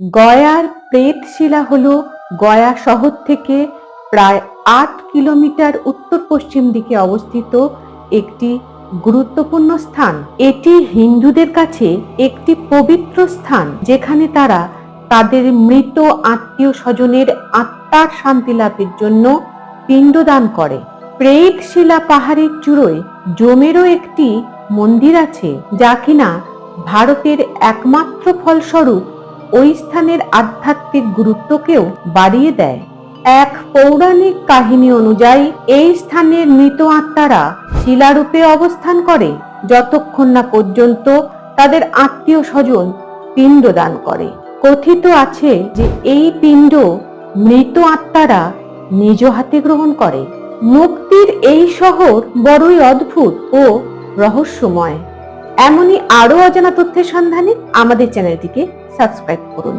গয়ার প্রেতশিলা হল গয়া শহর থেকে প্রায় আট কিলোমিটার উত্তর পশ্চিম দিকে অবস্থিত একটি গুরুত্বপূর্ণ স্থান। এটি হিন্দুদের কাছে একটি পবিত্র স্থান, যেখানে তারা তাদের মৃত আত্মীয় স্বজনের আত্মার শান্তি লাভের জন্য পিণ্ডদান করে। প্রেতশিলা পাহাড়ের চূড়োয় জমেরও একটি মন্দির আছে, যা কিনা ভারতের একমাত্র ফলস্বরূপ ওই স্থানের আধ্যাত্মিক গুরুত্বকেও বাড়িয়ে দেয়। এক পৌরাণিক কাহিনী অনুযায়ী, এই স্থানের মৃত আত্মারা শিলারূপে অবস্থান করে, যতক্ষণ না পর্যন্ত তাদের আত্মীয় স্বজন পিণ্ড দান করে। কথিত আছে যে এই পিণ্ড মৃত আত্মারা নিজ হাতে গ্রহণ করে। মুক্তির এই শহর বড়ই অদ্ভুত ও রহস্যময়। এমনই আরও অজানা তথ্যের সন্ধানে আমাদের চ্যানেলটিকে সাবস্ক্রাইব করুন।